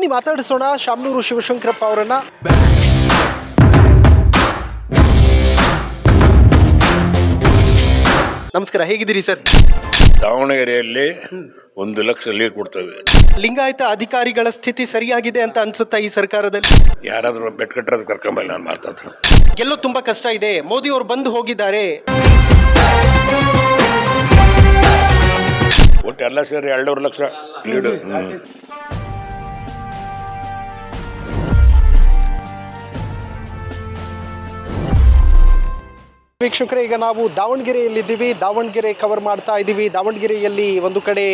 ಬನ್ನಿ ಮಾತಾಡಿಸೋಣ. ಶಾಮನೂರು ಶಿವಶಂಕರಪ್ಪ ಅವರನ್ನ. ನಮಸ್ಕಾರ ಹೇಗಿದ್ದೀರಿ ಸರ್? ದಾವಣಗೆರೆಯಲ್ಲಿ ಒಂದು ಲಕ್ಷ ಲೀಡ್ ಕೊಡ್ತೇವೆ. ಲಿಂಗಾಯತ ಅಧಿಕಾರಿಗಳ ಸ್ಥಿತಿ ಸರಿಯಾಗಿದೆ ಅಂತ ಅನ್ಸುತ್ತಾ ಈ ಸರ್ಕಾರದಲ್ಲಿ? ಯಾರಾದ್ರೂ ಬೆಟ್ ಕಟ್ಟறது ಕರ್ಕೊಂಬಲ್ಲ ನಾನು ಮಾತಾಡ್ತೀನಿ. ಗೆಲ್ಲೋ ತುಂಬಾ ಕಷ್ಟ ಇದೆ. ಮೋದಿ ಅವರು ಬಂದು ಹೋಗಿದ್ದಾರೆ. ಒಟ್ಟು ಎಲ್ಲ ಸೇರಿ ಎರಡೂವರೆ ಲಕ್ಷ ಲೀಡು. ವೀಕ್ಷಕರೇ, ಈಗ ನಾವು ದಾವಣಗೆರೆಯಲ್ಲಿದ್ದೀವಿ. ದಾವಣಗೆರೆ ಕವರ್ ಮಾಡ್ತಾ ಇದ್ದೀವಿ. ದಾವಣಗೆರೆಯಲ್ಲಿ ಒಂದು ಕಡೆ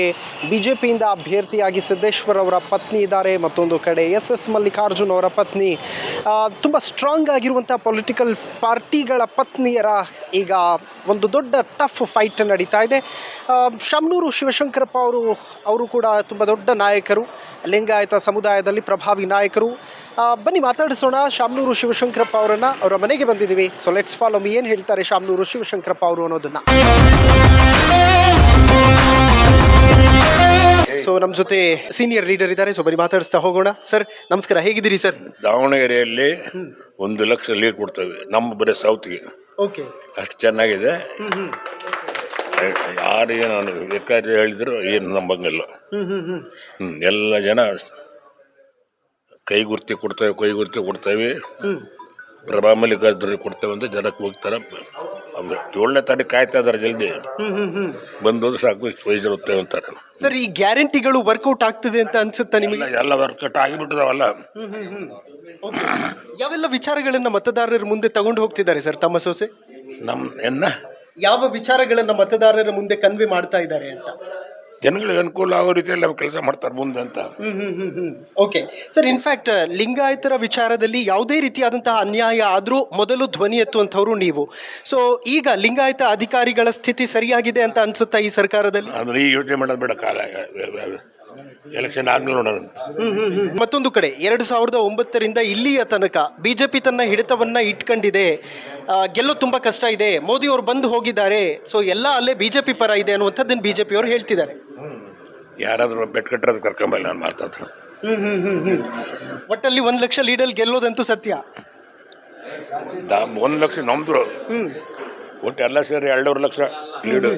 ಬಿ ಜೆ ಪಿಯಿಂದ ಅಭ್ಯರ್ಥಿಯಾಗಿ ಸಿದ್ದೇಶ್ವರ್ ಅವರ ಪತ್ನಿ ಇದ್ದಾರೆ. ಮತ್ತೊಂದು ಕಡೆ ಎಸ್ ಎಸ್ ಮಲ್ಲಿಕಾರ್ಜುನ್ ಅವರ ಪತ್ನಿ. ತುಂಬ ಸ್ಟ್ರಾಂಗ್ ಆಗಿರುವಂಥ ಪೊಲಿಟಿಕಲ್ ಪಾರ್ಟಿಗಳ ಪತ್ನಿಯರ ಈಗ ಒಂದು ದೊಡ್ಡ ಟಫ್ ಫೈಟ್ ನಡೀತಾ ಇದೆ. ಶಮ್ನೂರು ಶಿವಶಂಕರಪ್ಪ ಅವರು ಅವರು ಕೂಡ ತುಂಬ ದೊಡ್ಡ ನಾಯಕರು. ಲಿಂಗಾಯತ ಸಮುದಾಯದಲ್ಲಿ ಪ್ರಭಾವಿ ನಾಯಕರು. ಬನ್ನಿ ಮಾತಾಡಿಸೋಣ ಶಾಮ್ನೂರು ಶಿವಶಂಕರಪ್ಪ ಅವರನ್ನ. ಅವರ ಮನೆಗೆ ಬಂದಿದ್ದೀವಿ. ಸೊ ಲೆಟ್ಸ್ ಫಾಲೋ ಮಿ ಏನು ಹೇಳ್ತಾರೆ ಶಾಮ್ನೂರು ಶಿವಶಂಕರಪ್ಪ ಅವರು ಅನ್ನೋದನ್ನ. ಸೊ ನಮ್ಮ ಜೊತೆ ಸೀನಿಯರ್ ಲೀಡರ್ ಇದ್ದಾರೆ. ಸೊ ಬನ್ನಿ ಮಾತಾಡಿಸ್ತಾ ಹೋಗೋಣ. ಸರ್ ನಮಸ್ಕಾರ. ಹೇಗಿದ್ದೀರಿ ಸರ್ ದಾವಣಗೆರೆಯಲ್ಲಿ ಒಂದು ಲಕ್ಷ ಲೀಡ್ ಕೊಡ್ತೇವೆ. ನಮ್ಮ ಬರೀ ಸೌತ್ಗೆ ಓಕೆ. ಅಷ್ಟು ಚೆನ್ನಾಗಿದೆ. ಯಾರು ಏನು ಬೇಕಾದ್ರೆ ಹೇಳಿದ್ರು ಏನು ನಂಬಂಗಿಲ್ಲ. ಹ್ಮ್, ಎಲ್ಲ ಜನ ಕೈ ಗುರ್ತಿ ಕೊಡ್ತೇವೆ ಕೈ ಗುರ್ತಿ ಕೊಡ್ತೇವೆ. ಪ್ರಭಾ ಮಲ್ಲಿಕಾರ್ಜುನ ಕೊಡ್ತೇವೆ ಅಂತ ಜನಕ್ಕೆ ಹೋಗ್ತಾರೆ. ಅವ್ರು ಏಳನೇ ತಾರೀಕು ಕಾಯ್ತಾ ಇದಾರೆ ಜಲ್ದಿ. ಬಂದು ಸಾಕು ಇಷ್ಟು ಹೋಗ್ತೇವೆ ಅಂತಾರೆ. ಸರ್ ಈ ಗ್ಯಾರಂಟಿಗಳು ವರ್ಕೌಟ್ ಆಗ್ತದೆ ಅಂತ ಅನ್ಸುತ್ತಾ ನಿಮಗೆ? ಎಲ್ಲ ಎಲ್ಲ ವರ್ಕೌಟ್ ಆಗಿಬಿಟ್ಟಿದಾವಲ್ಲ. ಯಾವೆಲ್ಲ ವಿಚಾರಗಳನ್ನ ಮತದಾರರ ಮುಂದೆ ತಗೊಂಡು ಹೋಗ್ತಿದ್ದಾರೆ ಸರ್ ತಮ್ಮ ಸೊಸೆ? ನಮ್ಮ ಎನ್ನ? ಯಾವ ವಿಚಾರಗಳನ್ನ ಮತದಾರರ ಮುಂದೆ ಕನ್ವೆ ಮಾಡ್ತಾ ಇದ್ದಾರೆ ಅಂತ? ಜನಗಳಿಗೆ ಅನುಕೂಲ ಆಗೋ ರೀತಿಯಲ್ಲಿ ನಾವು ಕೆಲಸ ಮಾಡ್ತಾರೆ ಮುಂದೆ ಅಂತ. ಓಕೆ ಸರ್ ಇನ್ಫ್ಯಾಕ್ಟ್ ಲಿಂಗಾಯತರ ವಿಚಾರದಲ್ಲಿ ಯಾವುದೇ ರೀತಿಯಾದಂತಹ ಅನ್ಯಾಯ ಆದರೂ ಮೊದಲು ಧ್ವನಿ ಎತ್ತುವಂಥವ್ರು ನೀವು. ಸೊ ಈಗ ಲಿಂಗಾಯತ ಅಧಿಕಾರಿಗಳ ಸ್ಥಿತಿ ಸರಿಯಾಗಿದೆ ಅಂತ ಅನ್ಸುತ್ತಾ ಈ ಸರ್ಕಾರದಲ್ಲಿ? ಅಂದ್ರೆ ಈ ಯೋಚನೆ ಮಾಡೋದು ಬೇಡ ಕಾಲ. ಎಲೆಕ್ಷನ್ ಆದ್ಮೇಲೆ ನೋಡೋಣ ಮತ್ತೊಂದು ಕಡೆ ಎರಡು ಸಾವಿರದ ಒಂಬತ್ತರಿಂದ ಇಲ್ಲಿಯ ತನಕ ಬಿಜೆಪಿ ತನ್ನ ಹಿಡಿತವನ್ನ ಇಟ್ಕೊಂಡಿದೆ. ಆ, ಗೆಲ್ಲೋ ತುಂಬಾ ಕಷ್ಟ ಇದೆ. ಮೋದಿ ಅವರು ಬಂದು ಹೋಗಿದ್ದಾರೆ. ಸೊ ಎಲ್ಲ ಅಲ್ಲೇ ಬಿಜೆಪಿ ಪರ ಇದೆ ಅನ್ನುವಂಥದ್ದನ್ನು ಬಿಜೆಪಿ ಅವರು ಹೇಳ್ತಿದ್ದಾರೆ. ಯಾರಾದ್ರೂ ಬೆಟ್ ಕಟ್ಟறது ಕರ್ಕೊಂಬಲ್ಲ ನಾನು ಹ್ಞೂ ಒಟ್ಟಲ್ಲಿ ಒಂದು ಲಕ್ಷ ಲೀಡಲ್ಲಿ ಗೆಲ್ಲೋದಂತೂ ಸತ್ಯ. ಒಂದು ಲಕ್ಷ ನಮ್ದು ಹ್ಮ್. ಒಟ್ಟು ಎಲ್ಲ ಸೇರಿ ಎರಡೂವರೆ ಲಕ್ಷ ಲೀಡು